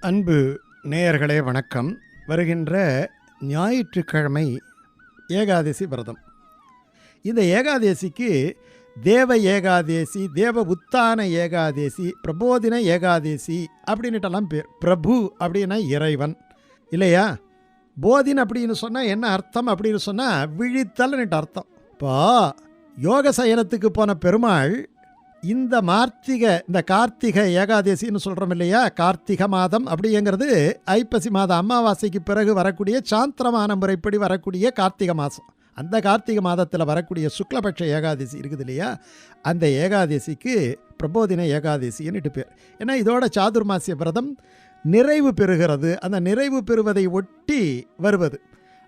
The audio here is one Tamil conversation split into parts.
அன்பு நேயர்களே வணக்கம். வருகின்ற ஞாயிற்றுக்கிழமை ஏகாதசி விரதம். இந்த ஏகாதசிக்கு தேவ ஏகாதேசி தேவ உத்தான ஏகாதேசி பிரபோதின ஏகாதேசி அப்படின்னுட்டெல்லாம் பேர். பிரபு அப்படின்னா இறைவன். இல்லையா? போதின் அப்படின்னு சொன்னால் என்ன அர்த்தம் அப்படின்னு சொன்னால் விழித்தல்னுட்டு அர்த்தம். இப்போ யோக சயனத்துக்கு போன பெருமாள் இந்த மார்த்திக இந்த கார்த்திகை ஏகாதசின்னு சொல்கிறோம் இல்லையா? கார்த்திகை மாதம் அப்படிங்கிறது ஐப்பசி மாதம் அமாவாசைக்கு பிறகு வரக்கூடிய சாந்திரமான முறைப்படி வரக்கூடிய கார்த்திகை மாதம். அந்த கார்த்திகை மாதத்தில் வரக்கூடிய சுக்லபட்ச ஏகாதசி இருக்குது இல்லையா? அந்த ஏகாதசிக்கு பிரபோதின ஏகாதசின்னுட்டு பேர். ஏன்னா இதோட சாதுர்மாசிய விரதம் நிறைவு பெறுகிறது. அந்த நிறைவு பெறுவதை ஒட்டி வருவது.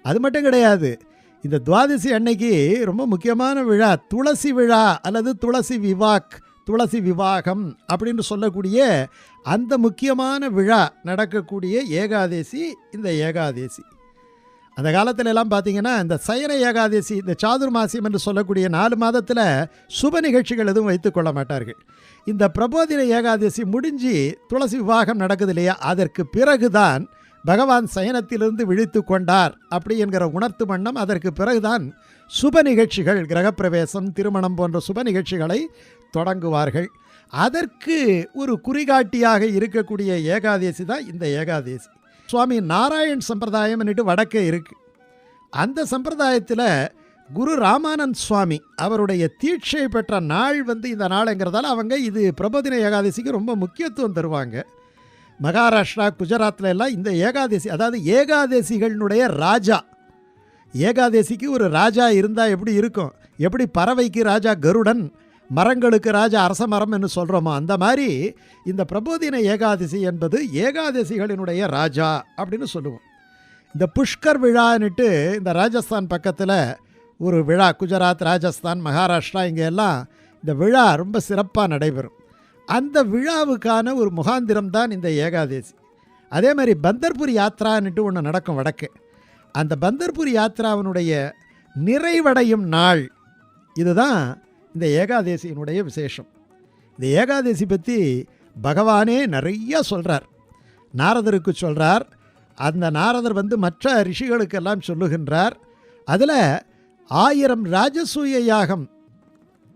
அது மட்டும் கிடையாது. இந்த துவாதசி அன்னைக்கு ரொம்ப முக்கியமான விழா துளசி விழா அல்லது துளசி விவாக் துளசி விவாகம் அப்படின்னு சொல்லக்கூடிய அந்த முக்கியமான விழா நடக்கக்கூடிய ஏகாதசி இந்த ஏகாதசி. அந்த காலத்துல எல்லாம் பார்த்தீங்கன்னா இந்த சயன ஏகாதசி இந்த சாதுர்மாசியம் என்று சொல்லக்கூடிய நாலு மாதத்தில் சுப நிகழ்ச்சிகள் எதுவும் வைத்து கொள்ள மாட்டார்கள். இந்த பிரபோதின ஏகாதசி முடிஞ்சு துளசி விவாகம் நடக்குது இல்லையா? அதற்கு பிறகுதான் பகவான் சயனத்திலிருந்து விழித்து கொண்டார் அப்படி என்கிற உணர்த்து வண்ணம் அதற்கு பிறகுதான் சுப நிகழ்ச்சிகள் கிரகப்பிரவேசம் திருமணம் போன்ற சுப நிகழ்ச்சிகளை தொடங்குவார்கள். அதற்கு ஒரு குறிகாட்டியாக இருக்கக்கூடிய ஏகாதசி தான் இந்த ஏகாதசி. சுவாமி நாராயண் சம்பிரதாயம்னுட்டு வடக்கே இருக்குது அந்த சம்பிரதாயத்தில் குரு ராமானந்த் சுவாமி அவருடைய தீட்சை பெற்ற நாள் வந்து இந்த நாளுங்கிறதால அவங்க இது பிரபோதின ஏகாதசிக்கு ரொம்ப முக்கியத்துவம் தருவாங்க. மகாராஷ்டிரா குஜராத்தில் எல்லாம் இந்த ஏகாதசி அதாவது ஏகாதசிகளினுடைய ராஜா. ஏகாதசிக்கு ஒரு ராஜா இருந்தால் எப்படி இருக்கும்? எப்படி பறவைக்கு ராஜா கருடன் மரங்களுக்கு ராஜா அரச மரம் என்று சொல்கிறோமோ அந்த மாதிரி இந்த பிரபோதின ஏகாதசி என்பது ஏகாதசிகளினுடைய ராஜா அப்படின்னு சொல்லுவோம். இந்த புஷ்கர் விழான்னுட்டு இந்த ராஜஸ்தான் பக்கத்தில் ஒரு விழா குஜராத் ராஜஸ்தான் மகாராஷ்டிரா இங்கே எல்லாம் இந்த விழா ரொம்ப சிறப்பாக நடைபெறும். அந்த விழாவுக்கான ஒரு முகாந்திரம் தான் இந்த ஏகாதசி. அதே மாதிரி பந்தர்பூர் யாத்ரான்ட்டு ஒன்று நடக்கும் வடக்கு. அந்த பந்தர்பூர் யாத்ராவினுடைய நிறைவடையும் நாள் இதுதான் இந்த ஏகாதசியினுடைய விசேஷம். இந்த ஏகாதசி பற்றி பகவானே நிறைய சொல்கிறார் நாரதருக்கு சொல்கிறார் அந்த நாரதர் வந்து மற்ற ரிஷிகளுக்கெல்லாம் சொல்லுகின்றார். அதில் ஆயிரம் ராஜசூய யாகம்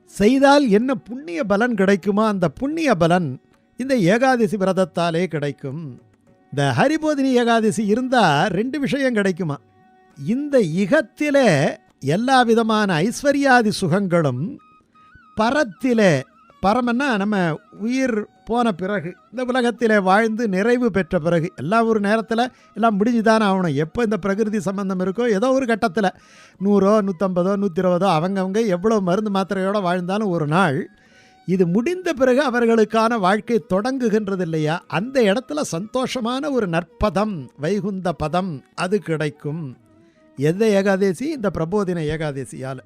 செய்தால் என்ன புண்ணிய பலன் கிடைக்குமோ? அந்த புண்ணிய பலன் இந்த ஏகாதசி விரதத்தாலே கிடைக்கும். இந்த ஹரிபோதினி ஏகாதசி இருந்தால் ரெண்டு விஷயம் கிடைக்குமா? இந்த இகத்திலே எல்லா விதமான ஐஸ்வர்யாதி சுகங்களும் பரத்திலே பரமன்னா நம்ம உயிர் போன பிறகு இந்த உலகத்திலே வாழ்ந்து நிறைவு பெற்ற பிறகு எல்லா ஒரு நேரத்தில் எல்லாம் முடிஞ்சுதானே ஆகணும். எப்போ இந்த பிரகிருதி சம்பந்தம் இருக்கோ ஏதோ ஒரு கட்டத்தில். நூறோ நூற்றம்பதோ நூற்றி இருபதோ அவங்கவங்க எவ்வளோ மருந்து மாத்திரையோடு வாழ்ந்தாலும் ஒரு நாள் இது முடிந்த பிறகு அவர்களுக்கான வாழ்க்கை தொடங்குகின்றது இல்லையா அந்த இடத்துல சந்தோஷமான ஒரு நற்பதம் வைகுந்த பதம் அது கிடைக்கும். எந்த ஏகாதசி? இந்த பிரபோதின ஏகாதசியால்.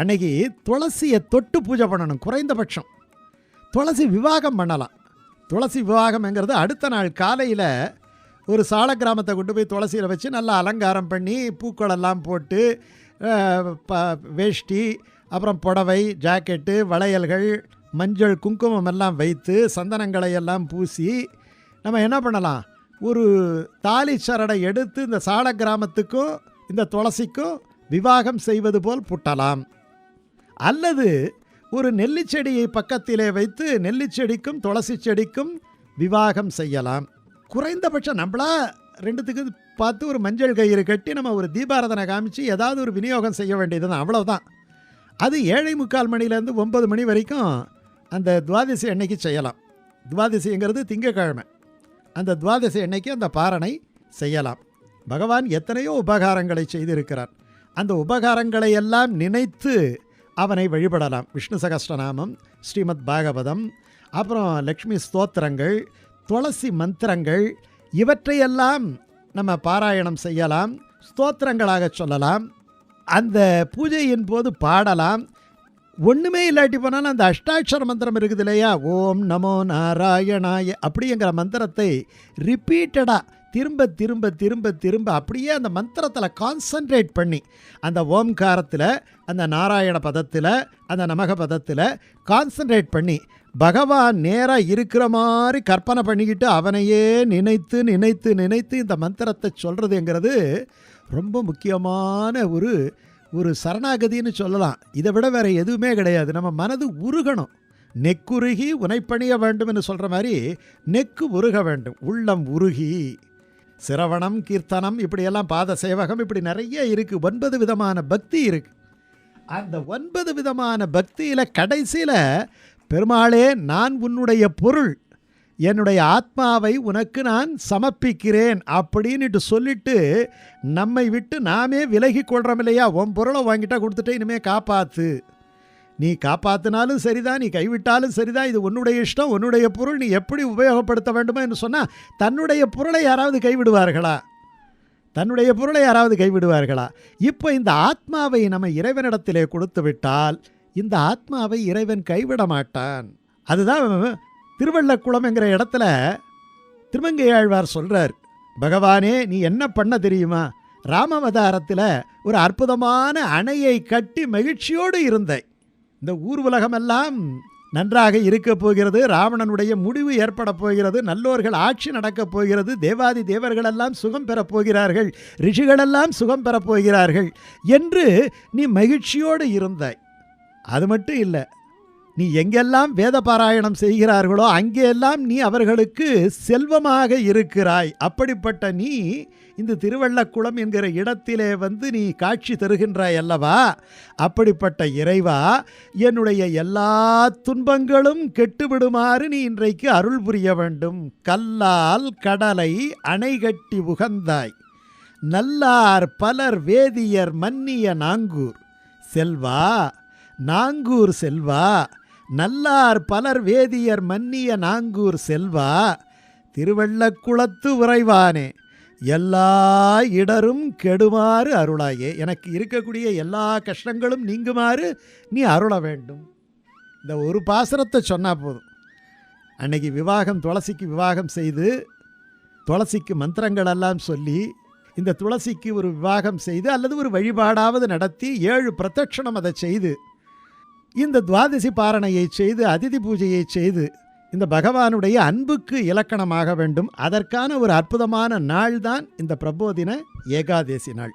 அன்னைக்கு துளசியை தொட்டு பூஜை பண்ணணும் குறைந்தபட்சம். துளசி விவாகம் பண்ணலாம். துளசி விவாகம்ங்கிறது அடுத்த நாள் காலையில் ஒரு சால கிராமத்தை கொண்டு போய் துளசியில் வச்சு நல்லா அலங்காரம் பண்ணி பூக்களெல்லாம் போட்டு ப வேஷ்டி அப்புறம் புடவை ஜாக்கெட்டு வளையல்கள் மஞ்சள் குங்குமம் எல்லாம் வைத்து சந்தனங்களை எல்லாம் பூசி நம்ம என்ன பண்ணலாம்? ஒரு தாலி சரடை எடுத்து இந்த சால கிராமத்துக்கும் இந்த துளசிக்கும் விவாகம் செய்வது போல் புட்டலாம். அல்லது ஒரு நெல்லிச்செடியை பக்கத்திலே வைத்து நெல்லிச்செடிக்கும் துளசி செடிக்கும் விவாகம் செய்யலாம். குறைந்தபட்சம் நம்மளா ரெண்டுத்துக்கு பார்த்து ஒரு மஞ்சள் கயிறு கட்டி நம்ம ஒரு தீபாரதனை காமிச்சு ஏதாவது ஒரு விநியோகம் செய்ய வேண்டியது தான் அவ்வளோதான் அது ஏழை முக்கால் மணிலேருந்து ஒன்பது மணி வரைக்கும் அந்த துவாதசி அன்னைக்கு செய்யலாம். துவாதசிங்கிறது திங்கக்கிழமை. அந்த துவாதசி அன்னைக்கு அந்த பாரணை செய்யலாம். பகவான் எத்தனையோ உபகாரங்களை செய்திருக்கிறார். அந்த உபகாரங்களை எல்லாம் நினைத்து அவனை வழிபடலாம். விஷ்ணு சகஸ்ரநாமம் ஸ்ரீமத் பாகவதம் அப்புறம் லக்ஷ்மி ஸ்தோத்திரங்கள் துளசி மந்திரங்கள் இவற்றையெல்லாம் நம்ம பாராயணம் செய்யலாம் ஸ்தோத்திரங்களாக சொல்லலாம் அந்த பூஜையின் போது பாடலாம். ஒன்றுமே இல்லாட்டி போனாலும் அந்த அஷ்டாட்சர மந்திரம் இருக்குது இல்லையா? ஓம் நமோ நாராயணாய அப்படிங்கிற மந்திரத்தை ரிப்பீட்டடாக திரும்ப திரும்ப திரும்ப திரும்ப அப்படியே அந்த மந்திரத்தில் கான்சன்ட்ரேட் பண்ணி அந்த ஓம்காரத்தில் அந்த நாராயண பதத்தில் அந்த நமக பதத்தில் கான்சன்ட்ரேட் பண்ணி பகவான் நேராக இருக்கிற மாதிரி கற்பனை பண்ணிக்கிட்டு அவனையே நினைத்து நினைத்து நினைத்து இந்த மந்திரத்தை சொல்கிறதுங்கிறது ரொம்ப முக்கியமான ஒரு ஒரு சரணாகதின்னு சொல்லலாம். இதை விட வேறு எதுவுமே கிடையாது. நம்ம மனது உருகணும். நெக்குருகி உனைப்பணிய வேண்டும் என்று சொல்கிற மாதிரி நெக்கு உருக வேண்டும். உள்ளம் உருகி. சிரவணம் கீர்த்தனம் இப்படியெல்லாம் பாத சேவகம் இப்படி நிறைய இருக்குது ஒன்பது விதமான பக்தி இருக்குது அந்த ஒன்பது விதமான பக்தியில் கடைசியில் பெருமாளே நான் உன்னுடைய பொருள் என்னுடைய ஆத்மாவை உனக்கு நான் சமர்ப்பிக்கிறேன் அப்படின்னுட்டு சொல்லிட்டு நம்மை விட்டு நாமே விலகி கொள்கிறோம் இல்லையா? உன் பொருளை வாங்கிட்டா கொடுத்துட்டு இனிமேல் காப்பாற்று நீ காப்பாற்றினாலும் சரிதான் நீ கைவிட்டாலும் சரிதான் இது உன்னுடைய இஷ்டம் உன்னுடைய பொருள் நீ எப்படி உபயோகப்படுத்த வேண்டுமோ என்று சொன்னால் தன்னுடைய பொருளை யாராவது கைவிடுவார்களா? தன்னுடைய பொருளை யாராவது கைவிடுவார்களா? இப்போ இந்த ஆத்மாவை நம்ம இறைவனிடத்திலே கொடுத்து விட்டால் இந்த ஆத்மாவை இறைவன் கைவிட மாட்டான். அதுதான் திருவள்ளக்குளம் என்கிற இடத்துல திருமங்கையாழ்வார் சொல்கிறார் பகவானே நீ என்ன பண்ண தெரியுமா? ராமவதாரத்தில் ஒரு அற்புதமான அணையை கட்டி மகிழ்ச்சியோடு இருந்தேன். இந்த ஊர் உலகமெல்லாம் நன்றாக இருக்கப் போகிறது ராவணனுடைய முடிவு ஏற்பட போகிறது நல்லோர்கள் ஆட்சி நடக்கப் போகிறது தேவாதி தேவர்களெல்லாம் சுகம் பெறப் போகிறார்கள் ரிஷிகளெல்லாம் சுகம் பெறப் போகிறார்கள் என்று நீ மகிழ்ச்சியோடு இருந்தாய் அது மட்டும் இல்லை நீ எங்கெல்லாம் வேத பாராயணம் செய்கிறார்களோ அங்கெல்லாம் நீ அவர்களுக்கு செல்வமாக இருக்கிறாய். அப்படிப்பட்ட நீ இந்த திருவள்ளக்குளம் என்கிற இடத்திலே வந்து நீ காட்சி தருகின்றாய் அல்லவா? அப்படிப்பட்ட இறைவா என்னுடைய எல்லா துன்பங்களும் கெட்டுவிடுமாறு நீ இன்றைக்கு அருள் புரிய வேண்டும். கல்லால் கடலை அணை கட்டி உகந்தாய். நல்லார் பலர் வேதியர் மன்னிய நாங்கூர். செல்வா நாங்கூர் செல்வா நல்லார் பலர் வேதியர் மன்னிய நாங்கூர் செல்வா திருவள்ளக்குளத்து உறைவானே. எல்லா இடரும் கெடுமாறு அருளாயே. எனக்கு இருக்கக்கூடிய எல்லா கஷ்டங்களும் நீங்குமாறு நீ அருள வேண்டும். இந்த ஒரு பாசனத்தை சொன்னால் போதும். அன்னைக்கு விவாகம் துளசிக்கு விவாகம் செய்து துளசிக்கு மந்திரங்கள் எல்லாம் சொல்லி இந்த துளசிக்கு ஒரு விவாகம் செய்து அல்லது ஒரு வழிபாடாவது நடத்தி ஏழு பிரதட்சணம் அதை செய்து இந்த துவாதசி பாரணையை செய்து அதிதி பூஜையை செய்து இந்த பகவானுடைய அன்புக்கு இலக்கணமாக வேண்டும். அதற்கான ஒரு அற்புதமான நாள் தான் இந்த பிரபோதின ஏகாதேசி நாள்.